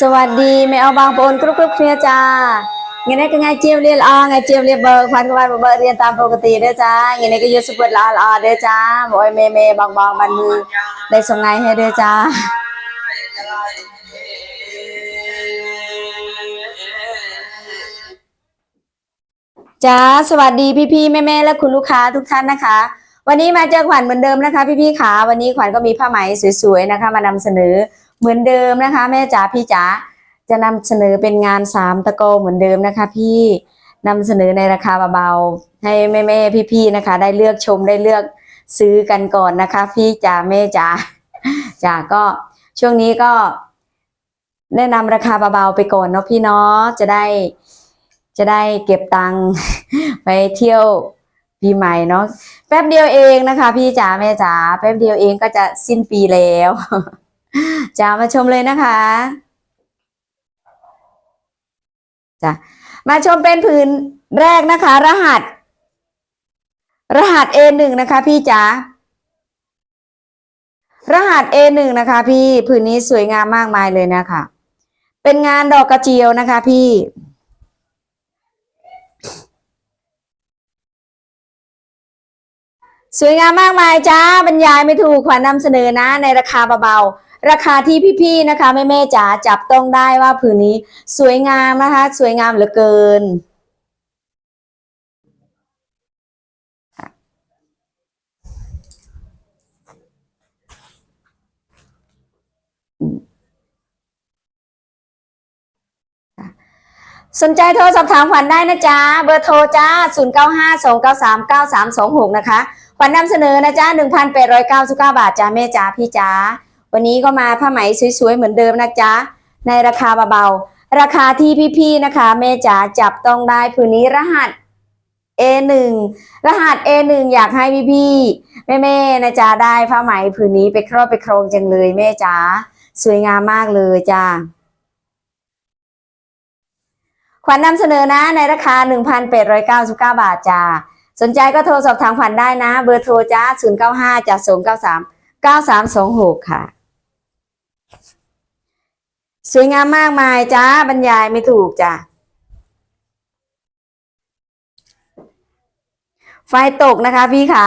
สวัสดีแม่เอาบางปนกรุ๊ปกรุ๊ปเคลียจ้าไงนี่ก็ไงเจียมเรียนออไงเจียมเรียนเบอร์พันกว่าเบอร์เรียนตามปกติเด้อจ้าไงนี่ก็อยูสปอร์ตลาลาเด้อจ้าบอกให้แม่แม่บางบางบันมือได้ส่งไงให้เด้อจ้าจ้าสวัสดีพี่ๆแม่ๆและคุณลูกค้าทุกท่านนะคะ วันนี้มาเจอขวัญเหมือนเดิมนะคะ พี่ๆขาวันนี้ขวัญก็มีผ้าไหมสวยๆนะคะ มานำเสนอ เหมือนเดิมนะคะ แม่จ๋าพี่จ๋าจะนำเสนอเป็นงานสามตะโกเหมือนเดิมนะคะ พี่นำเสนอในราคาเบาๆให้แม่ๆพี่ๆนะคะ ได้เลือกชมได้เลือกซื้อกันก่อนนะคะ พี่จ๋าแม่จ๋าจ๋าก็ช่วงนี้ก็ แนะนำราคาเบาๆไปก่อนเนาะพี่เนาะจะได้จะได้เก็บตังค์ไปเที่ยวปีใหม่เนาะแป๊บเดียวเองนะคะ พี่จ๋าแม่จ๋าแป๊บเดียวเองก็จะสิ้นปีแล้ว จ๋ามาชมเลยนะคะจ้ะมาชมเป็นผืนแรกนะคะ รหัส รหัส A1 นะคะ พี่จ๋ารหัส A1 นะคะ พี่ผืนนี้สวยงามมากมายเลยนะคะ เป็นงานดอกกระเจียวนะคะ พี่ สวยงามมากมายจ้าบรรยายไม่ถูกขวัญนำเสนอนะในราคาเบาๆราคาที่พี่ๆนะคะแม่ๆจ๋าจับต้องได้ว่าผืนนี้ สวยงามนะคะ สวยงามเหลือเกินสนใจโทรสอบถามขวัญได้นะจ๊ะเบอร์โทรจ้า 0 9 5 2 9 3 9 3 2 6 นะคะ ขวัญนำเสนอนะจ๊ะ1,899บเก้าบาทจ้าแม่จ๋าพี่จ๋าวันนี้ก็มาผ้าไหมสวยๆเหมือนเดิมนะจ๊ะในราคาเบาๆราคาที่พี่ๆนะคะแม่จ๋าจับต้องได้ผืนนี้รหัส A1 รหัส A1 อยากให้พี่ๆแม่ๆนะจ๊ะได้ผ้าไหมผืนนี้ไปครอบไปครองจังเลยแม่จ๋าสวยงามมากเลยจ้าขวัญนำเสนอนะในราคา 1,899 บาทจ้า สนใจก็โทรสอบถามขวัญได้นะ เบอร์โทรจ้า095จ้า293 9326ค่ะ สวยงามมากมายจ้าบรรยายไม่ถูกจ้าไฟตกนะคะ พี่ค่ะ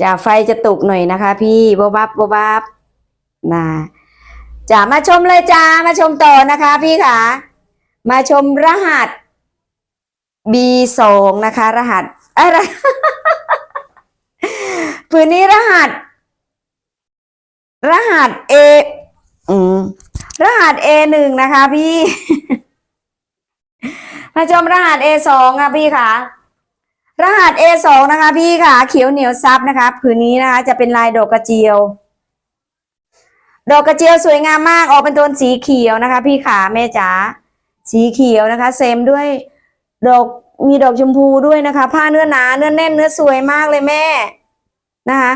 จ้าไฟจะตกหน่อยนะคะ พี่บบับบบบับนะจ้ามาชมเลยจ้ามาชมต่อนะคะ พี่ค่ะ มาชมรหัส B สองนะคะ รหัสอะไรผืนนี้รหัส รหัส A อืมรหัส A หนึ่งนะคะ พี่มาชมรหัส A สองค่ะพี่ค่ะ รหัส A สองนะคะ พี่ค่ะ เขียวเหนียวซับนะคะผืนนี้นะคะ จะเป็นลายดอกกระเจียว ดอกกระเจียวสวยงามมากออกเป็นโทนสีเขียวนะคะ พี่ขาแม่จ๋าสีเขียวนะคะ เซมด้วย ดอกมีดอกชมพูด้วยนะคะ ผ้าเนื้อหนาเนื้อแน่นเนื้อสวยมากเลยแม่นะคะ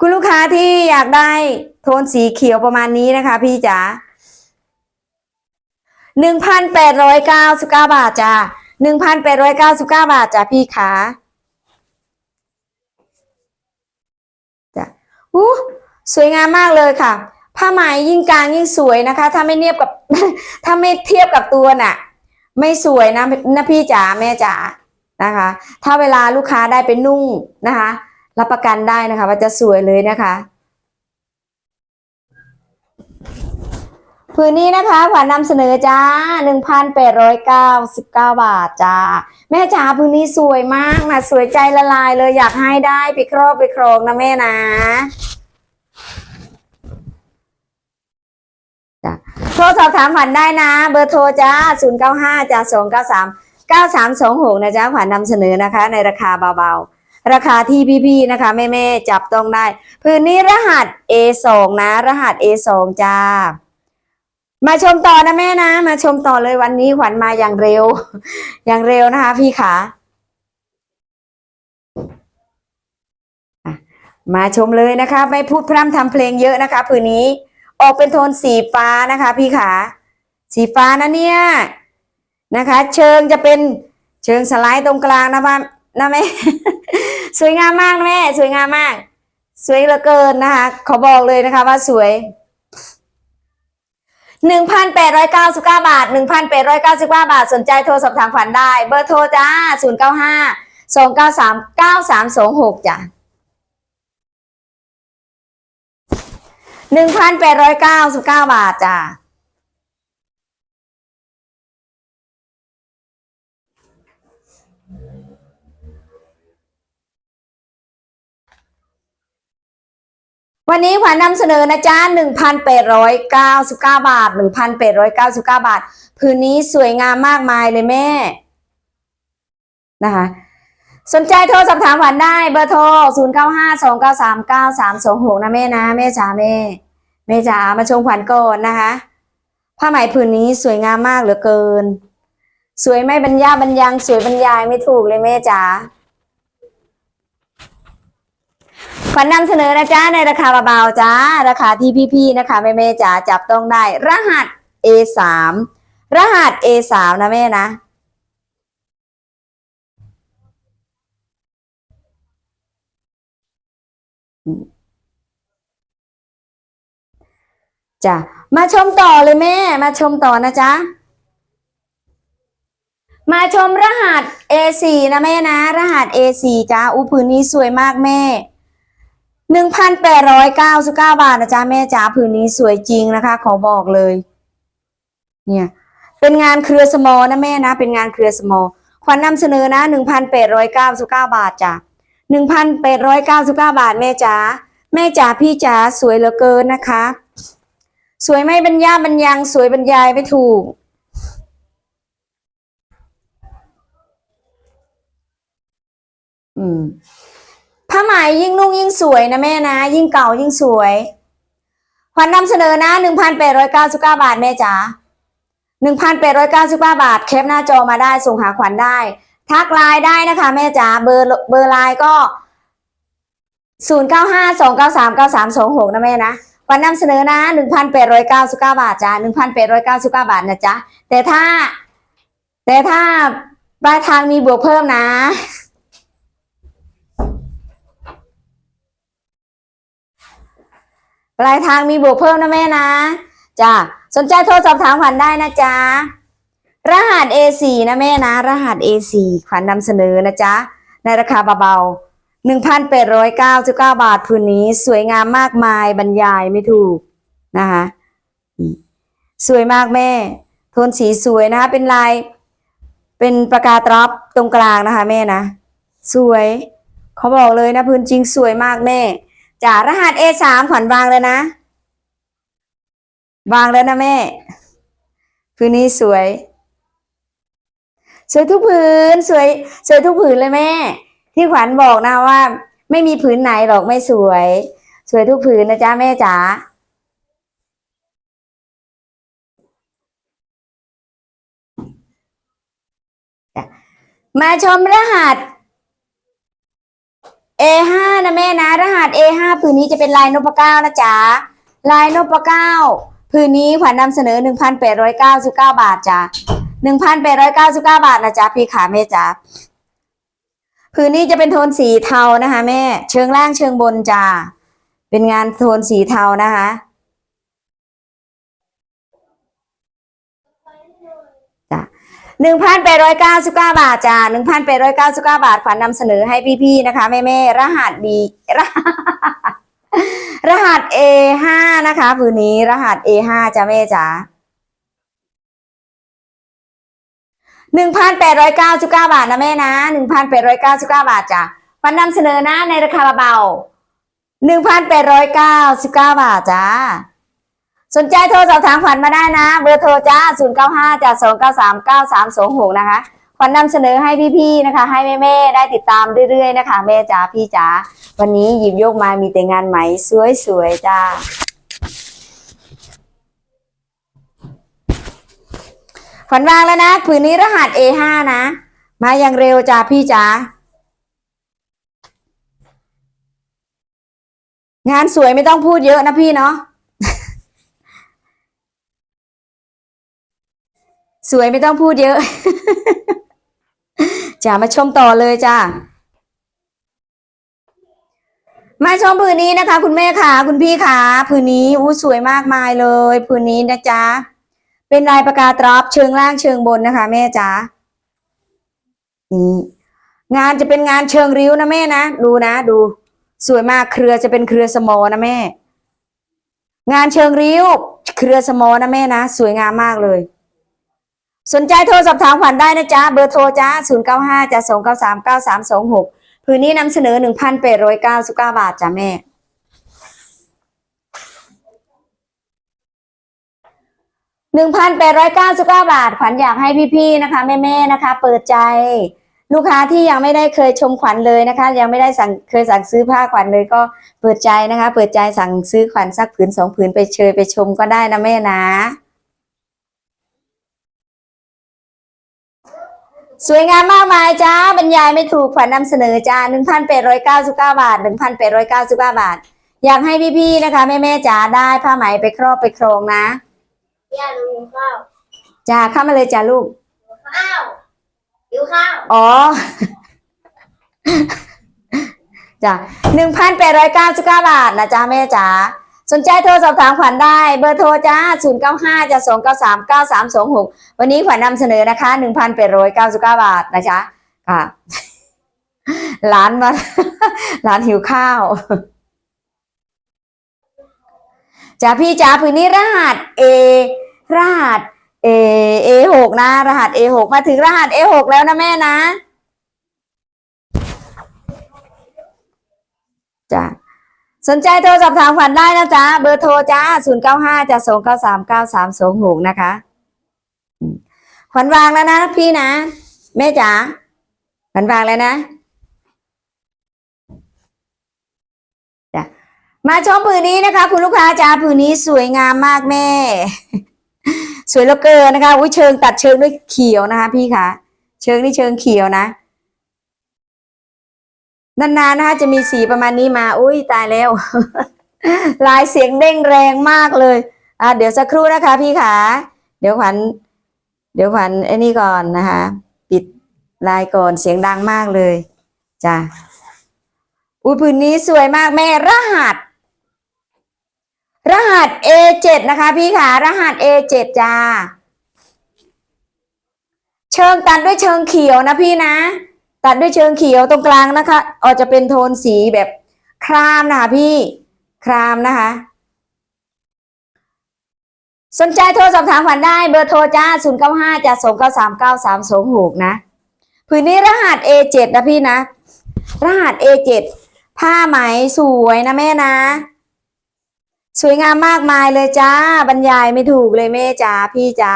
คุณลูกค้าที่อยากได้โทนสีเขียวประมาณนี้นะคะ พี่จ๋าหนึ่งพันแปดร้อยเก้าสิบเก้าบาทจ้าหนึ่งพันแปดร้อยเก้าสิบเก้าบาทจ้าพี่ขาจ้ะอู้สวยงามมากเลยค่ะ ผ้าไหมยิ่งกลางยิ่งสวยนะคะ ถ้าไม่เทียบกับ ถ้าไม่เทียบกับตัวน่ะ ไม่สวยนะนะพี่จ๋าแม่จ๋านะคะ ถ้าเวลาลูกค้าได้ไปนุ่งนะคะ รับประกันได้นะคะ ว่าจะสวยเลยนะคะผืนนี้นะคะขวัญนำเสนอจ้าหนึ่งพันแปดร้อยเก้าสิบเก้าบาทจ้า แม่จ๋าผืนนี้สวยมากนะสวยใจละลายเลยอยากให้ได้ไปครอบไปครองนะแม่นะ โทรสอบถามขวัญได้นะ เบอร์โทรจ้า0 9 5จ้า2 9 3 9 3 2 6นะจ๊ะขวัญนำเสนอนะคะ ในราคาเบาๆ ราคาที่พี่ๆนะคะ แม่ๆจับต้องได้ พื้นนี้รหัส A2 นะ รหัส A2 จ้ามาชมต่อนะแม่นะ มาชมต่อเลยวันนี้ขวัญมาอย่างเร็ว อย่างเร็วนะคะ พี่ขามาชมเลยนะคะ ไม่พูดพร่ำทำเพลงเยอะนะคะผืนนี้ ออกเป็นโทนสีฟ้านะคะ พี่ขาสีฟ้านะเนี่ยนะคะ เชิงจะเป็นเชิงสไลด์ตรงกลางนะบ้านนะแม่สวยงามมากนะแม่ สวยงามมาก สวยเหลือเกินนะคะขอบอกเลยนะคะว่าสวยหนึ่งพันแปดร้อยเก้าสิบเก้าบาทหนึ่งพันแปดร้อยเก้าสิบเก้าบาท สนใจโทรสอบถามขวัญได้ เบอร์โทรจ้าศูนย์เก้าห้าสองเก้าสามเก้าสามสองหกจ้ะ หนึ่งพันแปดร้อยเก้าสิบเก้าบาทจ้ะวันนี้ขวัญนำเสนอนะจ๊ะ1,899 บาท 1,899 บาท พื้นนี้สวยงามมากมายเลยแม่ นะคะ สนใจโทรสอบถามขวัญได้เบอร์โทร 0952939326 นะแม่นะแม่จ๋าแม่แม่จ๋ามาชมขวัญก่อนนะคะ ผ้าไหมผืนนี้สวยงามมากเหลือเกิน สวยไม่บรรยาบรรยังสวยบรรยายไม่ถูกเลยแม่จ๋าขวัญนำเสนอนะจ๊ะในราคาเบาๆจ้าราคาที่พี่ๆนะคะแม่ๆจ๋าจับต้องได้ รหัส A3 รหัส A3 นะแม่นะ จ้ะมาชมต่อเลยแม่ มาชมต่อนะจ๊ะ มาชมรหัส A4 นะแม่นะ รหัส A4 จ้าอู้ผืนนี้สวยมากแม่หนึ่งพันแปดร้อยเก้าสิบเก้าบาทนะจ๊ะแม่จ๋าผืนนี้สวยจริงนะคะ ขอบอกเลย เนี่ย เป็นงานเครือสมอนะแม่นะ เป็นงานเครือสมอขวัญนำเสนอนะหนึ่งพันแปดร้อยเก้าสิบเก้าบาทจ้ะ หนึ่งพันแปดร้อยเก้าสิบเก้าบาทแม่จ๋าแม่จ๋าพี่จ๋าสวยเหลือเกินนะคะ สวยไม่บรรยาบรรยังสวยบรรยายไม่ถูก อืมผ้าไหมยิ่งนุ่งยิ่งสวยนะแม่นะ ยิ่งเก่ายิ่งสวยขวัญนำเสนอนะหนึ่งพันแปดร้อยเก้าสิบเก้าบาทแม่จ๋าหนึ่งพันแปดร้อยเก้าสิบเก้าบาทแคปหน้าจอมาได้ส่งหาขวัญได้ ทักไลน์ได้นะคะ แม่จ๋าเบอร์เบอร์ไลน์ก็ศูนย์เก้าห้าสองเก้าสามเก้าสามสองหกนะแม่นะวัญนำเสนอนะหนึ่งพันแปดร้อยเก้าสิบเก้าบาทจ้าหนึ่งพันแปดร้อยเก้าสิบเก้าบาทนะจ๊ะแต่ถ้า แต่ถ้าปลายทางมีบวกเพิ่มนะปลายทางมีบวกเพิ่มนะแม่นะจ้ะสนใจโทรสอบถามขวัญได้นะจ๊ะ รหัส A4 นะแม่นะ รหัส A4 ขวัญนำเสนอนะจ๊ะ ในราคาเบาๆ 1,899 บาทพื้นนี้ สวยงามมากมายบรรยายไม่ถูกนะคะสวยมากแม่ โทนสีสวยนะคะ เป็นลาย เป็นประกาตรับตรงกลางนะคะแม่นะ สวยเขาบอกเลยนะพื้นจริงสวยมากแม่จ่ารหัส A3 ขวัญวางเลยนะ วางแล้วนะแม่ พื้นนี้สวย สวยทุกผืนสวย สวยทุกผืนเลยแม่ ที่ขวัญบอกนะว่า ไม่มีผืนไหนหรอกไม่สวย สวยทุกผืนนะจ๊ะแม่จ๋ามาชมรหัส A5 นะแม่นะ รหัส A5 ผืนนี้จะเป็นลายนพเก้านะจ๊ะลายนพเก้าผืนนี้ขวัญนำเสนอ 1,899 บาทจ้ะ หนึ่งพันแปดร้อยเก้าสิบเก้าบาทนะจ๊ะพี่ขาแม่จ๊ะพื้นนี้จะเป็นโทนสีเทานะคะ แม่ เชิงล่างเชิงบนจ้าเป็นงานโทนสีเทานะคะ จ้ะหนึ่งพันแปดร้อยเก้าสิบเก้าบาทจ้าหนึ่งพันแปดร้อยเก้าสิบเก้าบาทขวัญนำเสนอให้พี่ๆนะคะแม่เม่รหัสบีรรหัส A5 นะคะพื้นนี้รหัส A5 จ้าแม่จ๋า หนึ่งพันแปดร้อยเก้าสิบเก้าบาทนะแม่นะหนึ่งพันแปดร้อยเก้าสิบเก้าบาทจ้ะฟันนำเสนอนะในราคาเบาหนึ่งพันแปดร้อยเก้าสิบเก้าบาทจ้าสนใจโทรสอบถามขวัญมาได้นะ เบอร์โทรจ้าศูนย์เก้าห้าจ้าสองเก้าสามเก้าสามสองหกนะคะขวัญนำเสนอให้พี่ๆนะคะ ให้แม่ๆได้ติดตามเรื่อยๆนะคะ แม่จ๋าพี่จ๋าวันนี้หยิบยกมามีแต่งานไหมสวยๆจ้า ขวัญวางแล้วนะผืนนี้รหัส A5 นะ มาอย่างเร็วจ้าพี่จ๋างานสวยไม่ต้องพูดเยอะนะพี่เนาะสวยไม่ต้องพูดเยอะจ้ามาชมต่อเลยจ้ามาชมผืนนี้นะคะ คุณแม่ค่ะ คุณพี่ค่ะผืนนี้อู้สวยมากมายเลยผืนนี้นะจ๊ะ เป็นลายปากกาตรอบเชิงล่างเชิงบนนะคะ แม่จ๋านี่งานจะเป็นงานเชิงริ้วนะแม่นะดูนะดู สวยมากเครือจะเป็นเครือสมอนะแม่ งานเชิงริ้ว เครือสมอนะแม่นะสวยงามมากเลย สนใจโทรสอบถามขวัญได้นะจ๊ะเบอร์โทรจ้า0 9 5จ้ะ2 9 3 9 3 2 6พื้นนี้นำเสนอ 1,899 บาทจ้ะแม่ 1,899 บาท ขวัญอยากให้พี่ๆนะคะ แม่ๆนะคะ เปิดใจ ลูกค้าที่ยังไม่ได้เคยชมขวัญเลยนะคะ ยังไม่ได้สั่งเคยสั่งซื้อผ้าขวัญเลยก็เปิดใจนะคะ เปิดใจสั่งซื้อขวัญสักผืนสองผืนไปเชยไปชมก็ได้นะแม่นะ สวยงามมากมายจ้าบรรยายไม่ถูกขวัญนำเสนอจ้า1,899 บาท 1,899 บาท อยากให้พี่ๆนะคะ แม่ๆจ๋าได้ผ้าไหมไปครอบไปครองนะ ย่าหนูหิวข้าวจ้าเข้ามาเลยจ้าลูกข้าวหิวข้าวอ๋อ จ้ะหนึ่งพันแปดร้อยเก้าสิบเก้าบาทนะจ๊ะแม่จ๋าสนใจโทรสอบถามขวัญได้ เบอร์โทรจ้าศูนย์เก้าห้าจะสองเก้าสามเก้าสามสองหกวันนี้ขวัญนำเสนอนะคะหนึ่งพันแปดร้อยเก้าสิบเก้าบาทนะจ๊ะค่ะร้านมาร้านหิวข้าว จ้าพี่จ๋าผืนนี้รหัส A รหัส A A หกนะ รหัส A หกมาถึงรหัส A หกแล้วนะแม่นะจ้ะสนใจโทรสอบถามขวัญได้นะจ๊ะ เบอร์โทรจ้าศูนย์เก้าห้าจะสองเก้าสามเก้าสามสองหกนะคะ ขวัญวางแล้วนะพี่นะ แม่จ๋าขวัญวางแล้วนะจ้ะ มาชมผืนนี้นะคะ คุณลูกค้าจ้าผืนนี้สวยงามมากแม่ สวยเหลือเกินนะคะอุ้ยเชิงตัดเชิงด้วยเขียวนะคะ พี่คะเชิงนี่เชิงเขียวนะนานๆนะคะจะมีสีประมาณนี้มา อุ้ยตายแล้ว ลายเสียงเด้งแรงมากเลย อะเดี๋ยวสักครู่นะคะ พี่ขาเดี๋ยวขวัญเดี๋ยวขวัญไอ้นี่ก่อนนะคะ ปิดลายก่อนเสียงดังมากเลยจ้ะอุ้ยผืนนี้สวยมากแม่รหัส รหัส A7 นะคะพี่ขารหัส A7 จ้า เชิงตัดด้วยเชิงเขียวนะพี่นะ ตัดด้วยเชิงเขียวตรงกลางนะคะออกจะเป็นโทนสีแบบครามนะคะพี่ครามนะคะ สนใจโทรสอบถามขวัญได้เบอร์โทรจ้า 0 9 5จ้า2 9 3 9 3 2 6 นะผืนนี้รหัส A7 นะพี่นะ รหัส A7 ผ้าไหมสวยนะแม่นะ สวยงามมากมายเลยจ้า บรรยายไม่ถูกเลยแม่จ๋าพี่จ๋า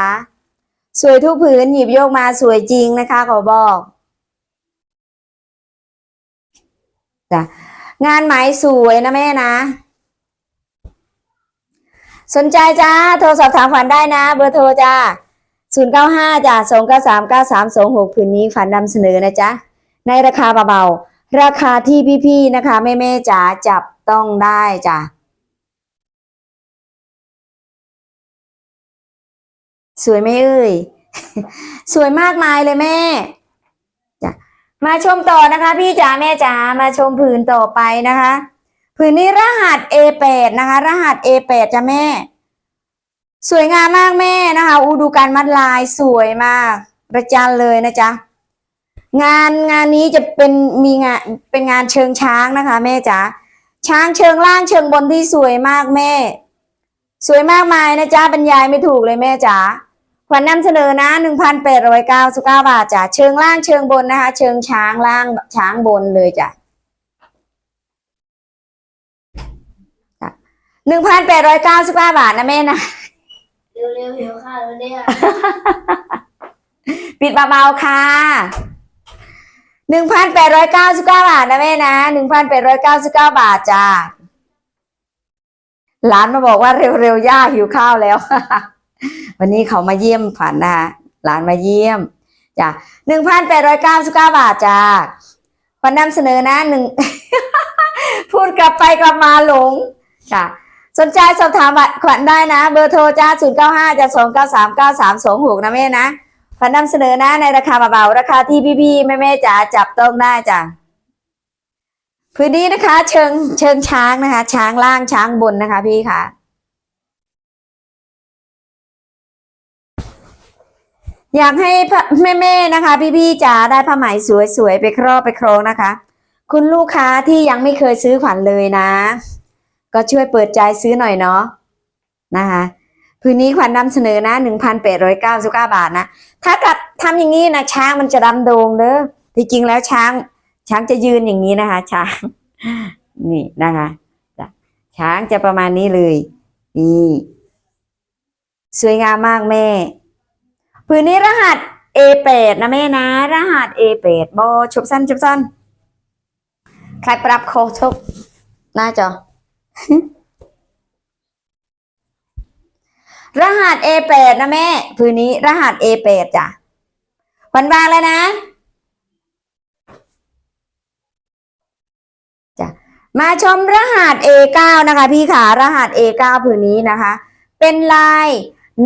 สวยทุกผืนหยิบโยกมาสวยจริงนะคะ ขอบอกจ้ะงานไหมสวยนะแม่นะ สนใจจ้า โทรสอบถามขวัญได้นะ เบอร์โทรจ้าศูนย์เก้าห้าจ้าสองเก้าสามเก้าสามสองหกผืนนี้ขวัญนำเสนอนะจ๊ะ ในราคาเบาๆราคาที่พี่ๆนะคะแม่ๆจ๋าจับต้องได้จ้ะ สวยไหมเอ่ย สวยมากมายเลยแม่มาชมต่อนะคะ พี่จ๋าแม่จ๋ามาชมผืนต่อไปนะคะ ผืนนี้รหัส A8 นะคะ รหัส A8 จ้ะแม่ สวยงามมากแม่นะคะ อูดูการมัดลายสวยมากประจันเลยนะจ๊ะงานงานนี้จะเป็นมีงานเป็นงานเชิงช้างนะคะ แม่จ๋าช้างเชิงล่างเชิงบนที่สวยมากแม่ สวยมากมายนะจ๊ะบรรยายไม่ถูกเลยแม่จ๋า ขวัญนำเสนอนะ 1,899 บาทจ้ะเชิงล่างเชิงบนนะคะ เชิงช้างล่างช้างบนเลยจ้ะจ้ะ1,899บาทนะแม่นะเร็วๆหิวข้าวแล้วเนี่ยปิดเบาๆค่ะ1,899บาทนะแม่นะ1,899บาทจ้ะหลานมาบอกว่าเร็วๆย่าหิวข้าวแล้ว วันนี้เขามาเยี่ยมผันนะคะหลานมาเยี่ยมจ้ะ1,899บเก้าบาทจ้ะขวัญนำเสนอนะหนึ่งพูดกลับไปกลับมาหลงจ้ะสนใจสอบถามขวัญได้นะ เบอร์โทรจ้า095จะ293 9326นะแม่นะขวัญนำเสนอนะในราคาเบาๆราคาที่พี่ๆแม่ๆจ๋าจับต้องได้จ้ะพื้นนี้นะคะ เชิงเชิงช้างนะคะ ช้างล่างช้างบนนะคะ พี่ค่ะ อยากให้แม่ๆนะคะ พี่ๆจ๋าได้ผ้าไหมสวยๆไปครอบไปครองนะคะ คุณลูกค้าที่ยังไม่เคยซื้อขวัญเลยนะ ก็ช่วยเปิดใจซื้อหน่อยเนาะนะคะพื้นนี้ขวัญนำเสนอนะหนึ่งพันแปดร้อยเก้าสิบเก้าบาทนะ ถ้ากับทำอย่างนี้นะช้างมันจะดำโดงเด้อที่จริงแล้วช้าง ช้างจะยืนอย่างนี้นะคะ ช้างนี่นะคะช้างจะประมาณนี้เลย นี่ สวยงามมากแม่ พื้นนี้รหัส A8 นะแม่นะ รหัส A8 โบชุบสั้นชุบสั้นใครปรับโคชกหน้าจอ รหัส A8 นะแม่พื้นนี้รหัส A8 จ้ะวันวางเลยนะจ้ะมาชมรหัส A9 นะคะ พี่ขารหัส A9 ผืนนี้นะคะ เป็นลาย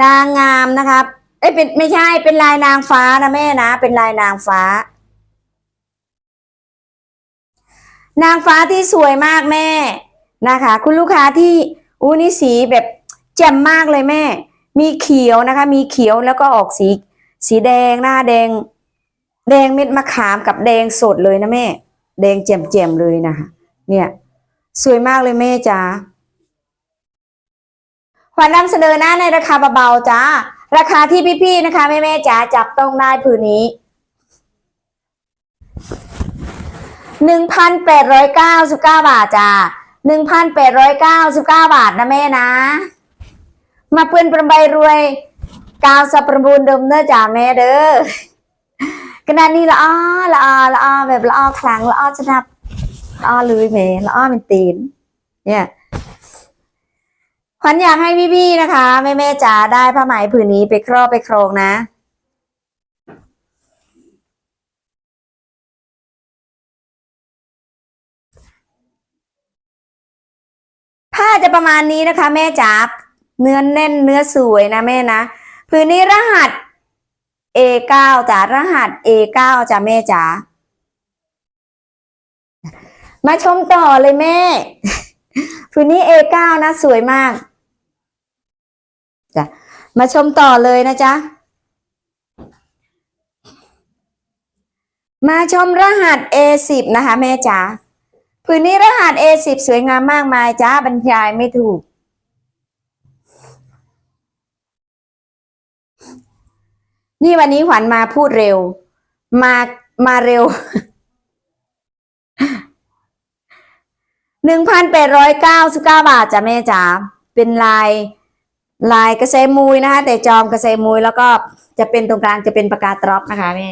นางงามนะครับ เอ้ยเป็นไม่ใช่เป็นลายนางฟ้านะแม่นะ เป็นลายนางฟ้า นางฟ้าที่สวยมากแม่นะคะ คุณลูกค้าที่อู้นี่สีแบบแจ่มมากเลยแม่ มีเขียวนะคะ มีเขียวแล้วก็ออกสี สีแดงหน้าแดง แดงเม็ดมะขามกับแดงสดเลยนะแม่ แดงแจ่มๆเลยนะคะเนี่ย สวยมากเลยแม่จ๋าขวัญนำเสนอหน้าในราคาเบาๆจ้า ราคาที่พี่ๆนะคะแม่ๆจ๋าจับต้องได้ผืนนี้หนึ่งพันแปดร้อยเก้าสิบเก้าบาทจ้าหนึ่งพันแปดร้อยเก้าสิบเก้าบาทนะแม่นะ มาเปื้อนประใบรวยกาวสับประมูลดมเนอจ่าแม่เด้อกระดนนี้ละอ้อละอ้อละอ้อแบบละอ้อครั้งละอ้อจะนับละอ้อลุยเมละอ้อเป็นตีน เนี่ย ขวัญอยากให้พี่ๆนะคะแม่แม่ๆจ๋าได้ผ้าไหมผืนนี้ไปครอบไปโครงนะ ผ้าจะประมาณนี้นะคะ แม่จ๋าเนื้อแน่นเนื้อสวยนะแม่นะผืนนี้รหัส A9 จ้ารหัส A9 จ้ะแม่จ๋ามาชมต่อเลยแม่ผืนนี้ A9 นะสวยมาก จ้ะมาชมต่อเลยนะจ๊ะมาชมรหัส A10 นะคะแม่จ๋าผืนนี้รหัส A10 สวยงามมากมายจ้าบรรยายไม่ถูก นี่วันนี้ขวัญมาพูดเร็ว มามาเร็วหนึ่งพันแปดร้อยเก้าสิบเก้าบาทจ้ะแม่จ๋าเป็นลาย ลายกระเซมุยนะคะแต่จอมกระเซมุยแล้วก็จะเป็นตรงกลางจะเป็นปากกาตรอปนะคะแม่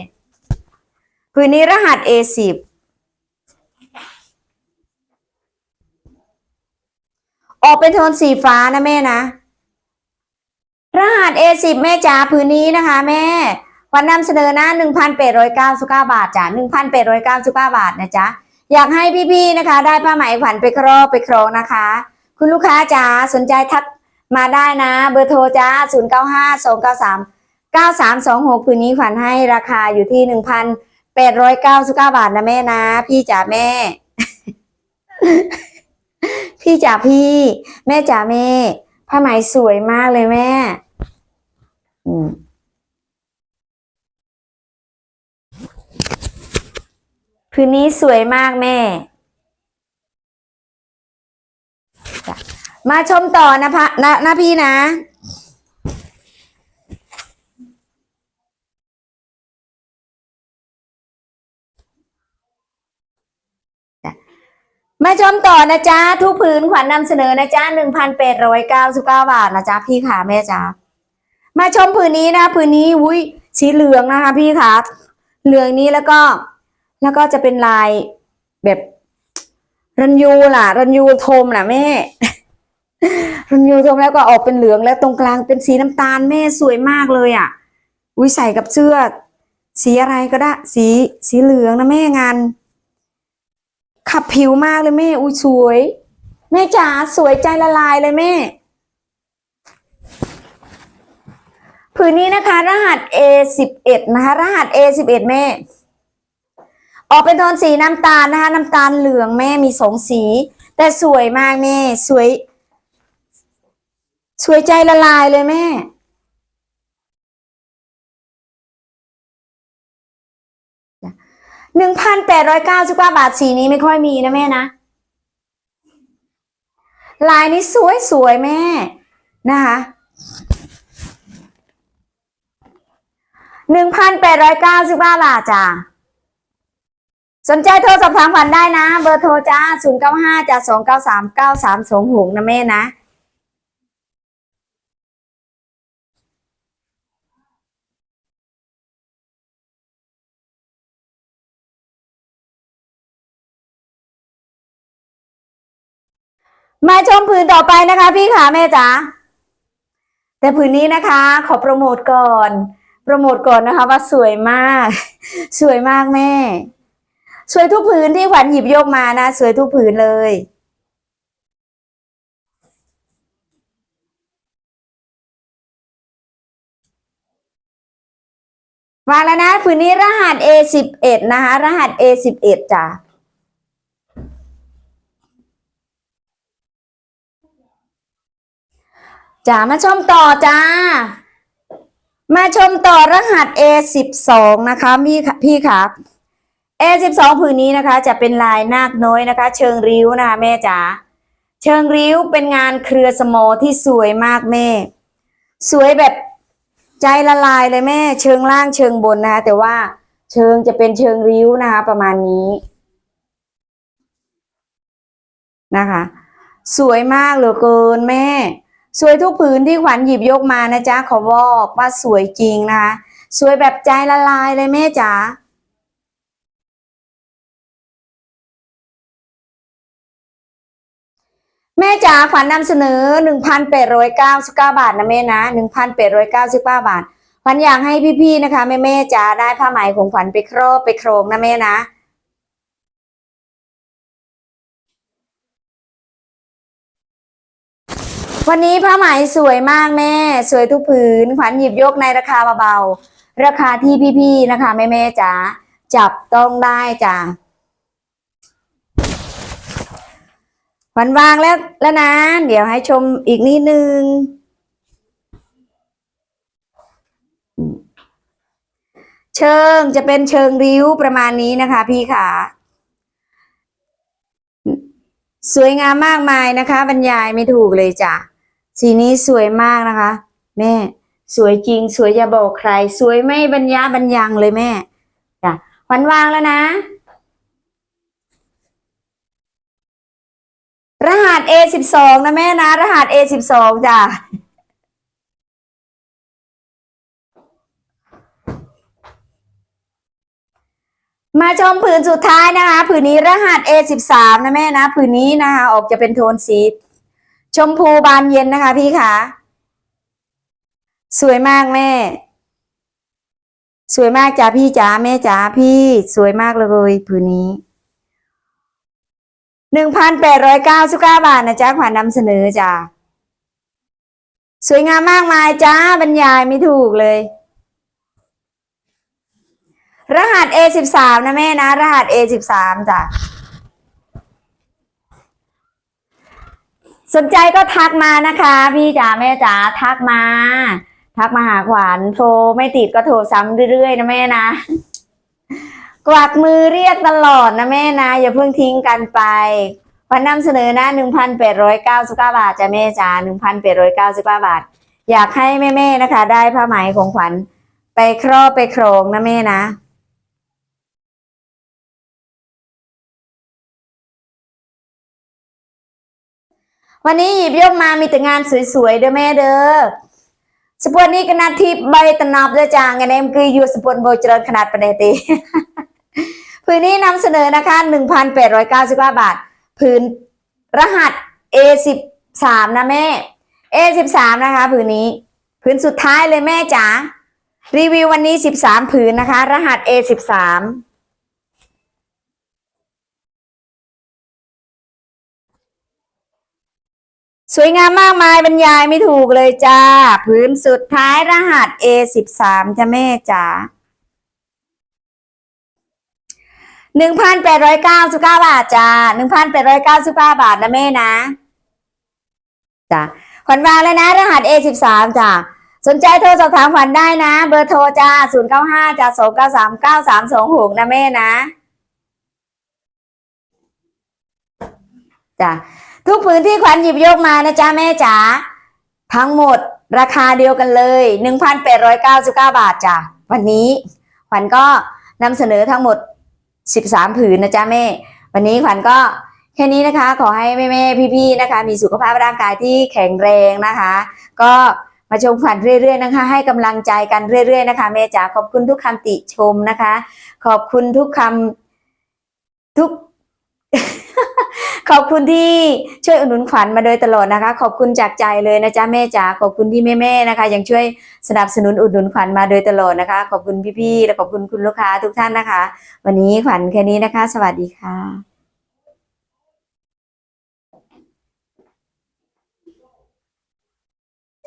คืนนี้รหัส A10 ออกเป็นโทนสีฟ้านะแม่นะ รหัส A10 แม่จ๋าพื้นนี้นะคะ แม่วันนำเสนอหนะ1,899บาทจ้ะ1,899บาทนะจ๊ะอยากให้พี่ๆนะคะ ได้ผ้าไหมขวัญไปครอบไปครองนะคะ คุณลูกค้าจ๋าสนใจทัก มาได้นะ เบอร์โทรจ้า 095 293 9326พื้นนี้ขวัญให้ราคาอยู่ที่ 1,899 บาทนะแม่นะ พี่จ๋าแม่ พี่จ๋าพี่ แม่จ๋าแม่ผ้าไหมสวยมากเลยแม่ อืมพื้นนี้สวยมากแม่ มาชมต่อนะพะนะนะพี่นะมาชมต่อนะจ๊ะ ทุกผืนขวัญนำเสนอนะจ๊ะหนึ่งพันแปดร้อยเก้าสิบเก้าบาทนะจ๊ะพี่ขาแม่จ๊ะมาชมผืนนี้นะผืนนี้อุ้ยสีเหลืองนะคะพี่ขาเหลืองนี้แล้วก็แล้วก็จะเป็นลายแบบรันยูล่ะ รันยูโทมน่ะแม่ นยูโทมแล้วก็ออกเป็นเหลืองแล้วตรงกลางเป็นสีน้ำตาลแม่สวยมากเลยอะอุ้ยใส่กับเสื้อ สีอะไรก็ได้ สีสีเหลืองนะแม่งาน ขับผิวมากเลยแม่อุ้ยสวย แม่จ๋าสวยใจละลายเลยแม่ผืนนี้นะคะ รหัส A11 นะคะ รหัส A11 แม่ ออกเป็นโทนสีน้ำตาลนะคะ น้ำตาลเหลืองแม่มีสองสี แต่สวยมากแม่ สวย สวยใจละลายเลยแม่ หนึ่งพันแปดร้อยเก้าสิบกว่าบาทสีนี้ไม่ค่อยมีนะแม่นะ ลายนี้สวยสวยแม่ นะคะหนึ่งพันแปดร้อยเก้าสิบห้าบาทจ้าสนใจโทรสอบถามผ่านได้นะ เบอร์โทรจ้าศูนย์เก้าห้าจ้าสองเก้าสามเก้าสามสองหกนะแม่นะ มาชมผืนต่อไปนะคะ พี่ขาแม่จ๋าแต่ผืนนี้นะคะ ขอโปรโมทก่อน โปรโมทก่อนนะคะ ว่าสวยมาก สวยมากแม่ สวยทุกผืนที่ขวัญหยิบยกมานะ สวยทุกผืนเลย มาแล้วนะ ผืนนี้รหัส A11 นะคะ รหัส A11 จ้ะ จ๋ามาชมต่อจ้า มาชมต่อรหัส A12 นะคะพี่พี่ครับ A12 ผืนนี้นะคะ จะเป็นลายนาคน้อยนะคะ เชิงริ้วนะคะแม่จ๋าเชิงริ้วเป็นงานเครือสมอที่สวยมากแม่ สวยแบบใจละลายเลยแม่ เชิงล่างเชิงบนนะคะแต่ว่าเชิงจะเป็นเชิงริ้วนะคะ ประมาณนี้นะคะ สวยมากเหลือเกินแม่ สวยทุกผืนที่ขวัญหยิบยกมานะจ๊ะขอบอกว่าสวยจริงนะคะสวยแบบใจละลายเลยแม่จ๋าแม่จ๋าขวัญนำเสนอ 1,899 บาทนะแม่นะ 1,899 บาทขวัญอยากให้พี่ๆนะคะแม่แม่ๆจ๋าได้ผ้าไหมของขวัญไปครอบไปโครงนะแม่นะ วันนี้ผ้าไหมสวยมากแม่ สวยทุกผืนขวัญหยิบยกในราคาเบาๆราคาที่พี่ๆนะคะแม่ๆจ๋าจับต้องได้จ้ะขวัญวางแล้วแล้วนะเดี๋ยวให้ชมอีกนิดนึงเชิงจะเป็นเชิงริ้วประมาณนี้นะคะ พี่ค่ะ สวยงามมากมายนะคะ บรรยายไม่ถูกเลยจ้ะ สีนี้สวยมากนะคะ แม่ สวยจริง สวยอย่าบอกใคร สวยไม่บรรยาบรรยังเลยแม่จ้ะวัญวางแล้วนะ รหัส A12 นะแม่นะ รหัส A12 จ้ะมาชมผืนสุดท้ายนะคะ ผืนนี้รหัส A13 นะแม่นะ ผืนนี้นะคะ ออกจะเป็นโทนสี ชมพูบานเย็นนะคะพี่คะสวยมากแม่ สวยมากจ้าพี่จ๋าแม่จ๋าพี่สวยมากเลยผืนนี้หนึ่งพันแปดร้อยเก้าสิบเก้าบาทนะจ๊ะขวัญนำเสนอจ้าสวยงามมากมายจ้าบรรยายไม่ถูกเลย รหัส A13 นะแม่นะ รหัส A13 จ้ะ สนใจก็ทักมานะคะ พี่จ๋าแม่จ๋าทักมา ทักมาหาขวัญโทรไม่ติดก็โทรซ้ำเรื่อยๆนะแม่นะ กวักมือเรียกตลอดนะแม่นะ อย่าเพิ่งทิ้งกันไปขวัญนำเสนอนะหนึ่งพันแปดร้อยเก้าสิบเก้าบาทจ้ะแม่จ๋าหนึ่งพันแปดร้อยเก้าสิบเก้าบาท อยากให้แม่ๆนะคะ ได้ผ้าไหมของขวัญไปครอบไปโครงนะแม่นะ วันนี้หยิบยกมามีแต่งานสวยๆเด้อแม่เด้อสปวนนี้ก็นาทีใบตนอบเด้อจางไงเนมคืออยู่สปวนโบเจริญขนาดปานใดตีผืนนี้นำเสนอนะคะ 1,899 บาท ผืนรหัส A13 นะแม่ A13 นะคะผืนนี้ ผืนสุดท้ายเลยแม่จ๋ารีวิววันนี้ 13 ผืนนะคะ รหัส A13 สวยงามมากมายบรรยายไม่ถูกเลยจ้า พื้นสุดท้ายรหัส A13 จ้าแม่จ๋าหนึ่งพันแปดร้อยเก้าสิบเก้าบาทจ้าหนึ่งพันแปดร้อยเก้าสิบเก้าบาทนะแม่นะจ้าขวัญวางเลยนะ รหัส A13 จ้าสนใจโทรสอบถามขวัญได้นะ เบอร์โทรจ้าศูนย์เก้าห้าจ้าสองเก้าสามเก้าสามสองหกนะแม่นะจ้า ทุกผืนที่ขวัญหยิบยกมานะจ๊ะแม่จ๋าทั้งหมดราคาเดียวกันเลย1,899 บาทจ้ะวันนี้ขวัญก็นำเสนอทั้งหมด 13 ผืนนะจ๊ะแม่ วันนี้ขวัญก็แค่นี้นะคะ ขอให้แม่แม่ๆพี่ๆนะคะ มีสุขภาพร่างกายที่แข็งแรงนะคะ ก็มาชมขวัญเรื่อยๆนะคะ ให้กำลังใจกันเรื่อย ๆนะคะแม่จ๋าขอบคุณทุกคำติชมนะคะ ขอบคุณทุกคำทุก ขอบคุณที่ช่วยอุดหนุนขวัญมาโดยตลอดนะคะ ขอบคุณจากใจเลยนะจ๊ะแม่จ๋าขอบคุณที่แม่ๆนะคะ ยังช่วยสนับสนุนอุดหนุนขวัญมาโดยตลอดนะคะ ขอบคุณพี่ๆและขอบคุณคุณลูกค้าทุกท่านนะคะ วันนี้ขวัญแค่นี้นะคะ สวัสดีค่ะ